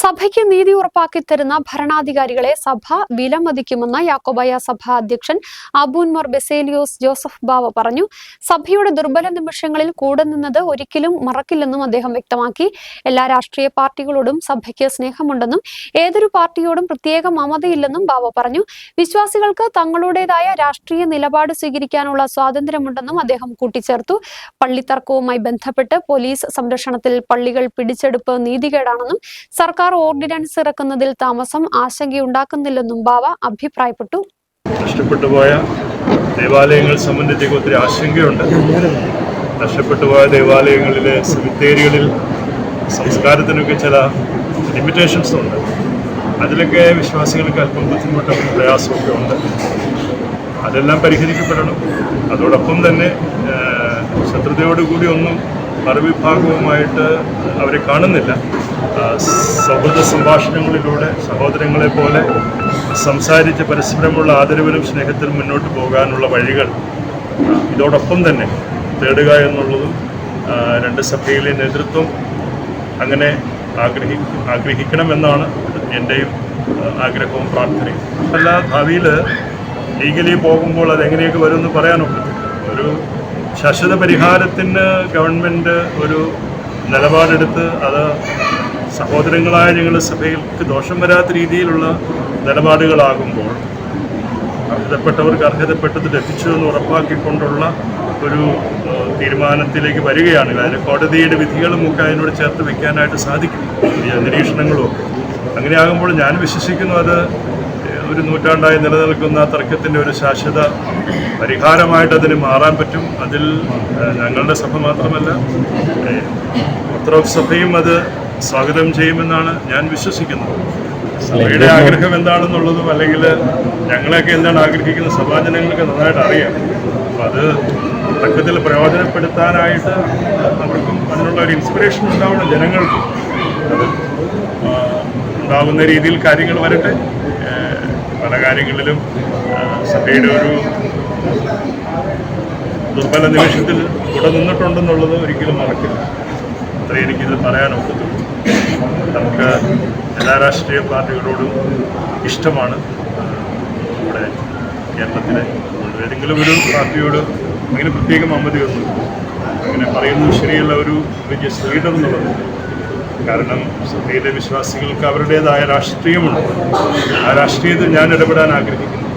സഭയ്ക്ക് നീതി ഉറപ്പാക്കി തരുന്ന ഭരണാധികാരികളെ സഭ വിലമതിക്കുമെന്ന് യാക്കോബായ സഭ അധ്യക്ഷൻ അബൂൻമർ ബെസേലിയോസ് ജോസഫ് ബാവ പറഞ്ഞു. സഭയുടെ ദുർബല നിമിഷങ്ങളിൽ കൂടെ നിന്നത് ഒരിക്കലും മറക്കില്ലെന്നും അദ്ദേഹം വ്യക്തമാക്കി. എല്ലാ രാഷ്ട്രീയ പാർട്ടികളോടും സഭയ്ക്ക് സ്നേഹമുണ്ടെന്നും ഏതൊരു പാർട്ടിയോടും പ്രത്യേക മമതയില്ലെന്നും ബാവ പറഞ്ഞു. വിശ്വാസികൾക്ക് തങ്ങളുടേതായ രാഷ്ട്രീയ നിലപാട് സ്വീകരിക്കാനുള്ള സ്വാതന്ത്ര്യമുണ്ടെന്നും അദ്ദേഹം കൂട്ടിച്ചേർത്തു. പള്ളിത്തർക്കവുമായി ബന്ധപ്പെട്ട് പോലീസ് സംരക്ഷണത്തിൽ പള്ളികൾ പിടിച്ചെടുപ്പ് നീതികേടാണെന്നും സർക്കാർ ഓർഡിനൻസ് ഇറക്കുന്നതിൽ താമസം ആശങ്കയുണ്ടാക്കുന്നില്ലെന്നും ബാവ അഭിപ്രായപ്പെട്ടു. നഷ്ടപ്പെട്ടു പോയ ദേവാലയങ്ങൾ സംബന്ധിച്ച് ഒത്തിരി ആശങ്കയുണ്ട്. നഷ്ടപ്പെട്ടു പോയ ദേവാലയങ്ങളിലെ സെമിത്തേരികളിൽ സംസ്കാരത്തിനൊക്കെ ചില ലിമിറ്റേഷൻസ് ഉണ്ട്. അതിലൊക്കെ വിശ്വാസികൾക്ക് അല്പം ബുദ്ധിമുട്ടും പ്രയാസമൊക്കെ ഉണ്ട്. അതെല്ലാം പരിഹരിക്കപ്പെടണം. അതോടൊപ്പം തന്നെ ശത്രുതയോടുകൂടി ഒന്നും മറുവിഭാഗവുമായിട്ട് അവരെ കാണുന്നില്ല. സൗഹൃദ സംഭാഷണങ്ങളിലൂടെ സഹോദരങ്ങളെ പോലെ സംസാരിച്ച് പരസ്പരമുള്ള ആദരവിലും സ്നേഹത്തിലും മുന്നോട്ട് പോകാനുള്ള വഴികൾ ഇതോടൊപ്പം തന്നെ തേടുക എന്നുള്ളതും രണ്ട് സഭയിലെ നേതൃത്വം അങ്ങനെ ആഗ്രഹി ആഗ്രഹിക്കണമെന്നാണ് എന്റെയും ആഗ്രഹവും പ്രാർത്ഥനയും. അല്ല ഭാവിയിൽ ലീഗലി പോകുമ്പോൾ അതെങ്ങനെയൊക്കെ വരുമെന്ന് പറയാനൊക്കത്തില്ല. ഒരു ശാശ്വത പരിഹാരത്തിന് ഗവൺമെന്റ് ഒരു നിലപാടെടുത്ത് അത് സഹോദരങ്ങളായ ഞങ്ങളുടെ സഭയിലേക്ക് ദോഷം വരാത്ത രീതിയിലുള്ള നിലപാടുകളാകുമ്പോൾ അർഹതപ്പെട്ടവർക്ക് അർഹതപ്പെട്ടത് ലഭിച്ചു എന്ന് ഉറപ്പാക്കിക്കൊണ്ടുള്ള ഒരു തീരുമാനത്തിലേക്ക് വരികയാണ്. അതിന് കോടതിയുടെ വിധികളും ഒക്കെ അതിനോട് ചേർത്ത് വെക്കാനായിട്ട് സാധിക്കും. നിരീക്ഷണങ്ങളും ഒക്കെ അങ്ങനെയാകുമ്പോൾ ഞാൻ വിശ്വസിക്കുന്നു അത് ഒരു നൂറ്റാണ്ടായി നിലനിൽക്കുന്ന തർക്കത്തിന്റെ ഒരു ശാശ്വത പരിഹാരമായിട്ട് അതിന് മാറാൻ പറ്റും. അതിൽ ഞങ്ങളുടെ സഭ മാത്രമല്ല ഓർത്തഡോക്സ് സഭയും അത് സ്വാഗതം ചെയ്യുമെന്നാണ് ഞാൻ വിശ്വസിക്കുന്നത്. സഭയുടെ ആഗ്രഹം എന്താണെന്നുള്ളതും അല്ലെങ്കിൽ ഞങ്ങളെയൊക്കെ എന്താണ് ആഗ്രഹിക്കുന്ന സഭാജനങ്ങൾക്ക് നന്നായിട്ട് അറിയാം. അപ്പം അത് തക്കത്തിൽ പ്രയോജനപ്പെടുത്താനായിട്ട് അവർക്കും അതിനുള്ള ഒരു ഇൻസ്പിറേഷൻ ഉണ്ടാവണം ജനങ്ങൾക്കും. അത് ഉണ്ടാവുന്ന രീതിയിൽ കാര്യങ്ങൾ വരട്ടെ. പല കാര്യങ്ങളിലും സഭയുടെ ഒരു ദുർബല നിമിഷത്തിൽ കൂടെ നിന്നിട്ടുണ്ടെന്നുള്ളത് ഒരിക്കലും മറക്കില്ല. അത്രയും എനിക്കിത് പറയാനൊക്കത്തുള്ളൂ നമുക്ക് എല്ലാ രാഷ്ട്രീയ പാർട്ടികളോടും ഇഷ്ടമാണ്. നമ്മുടെ കേരളത്തിലെ ഏതെങ്കിലും ഒരു പാർട്ടിയോട് അങ്ങനെ പ്രത്യേക മമതയൊന്നും അങ്ങനെ പറയുന്നത് ശരിയല്ല ഒരു റിലീജിയസ് ലീഡർ എന്നുള്ളത്. കാരണം സഭയിലെ വിശ്വാസികൾക്ക് അവരുടേതായ രാഷ്ട്രീയമുണ്ട്. ആ രാഷ്ട്രീയത്തിൽ ഞാൻ ഇടപെടാൻ ആഗ്രഹിക്കുന്നു.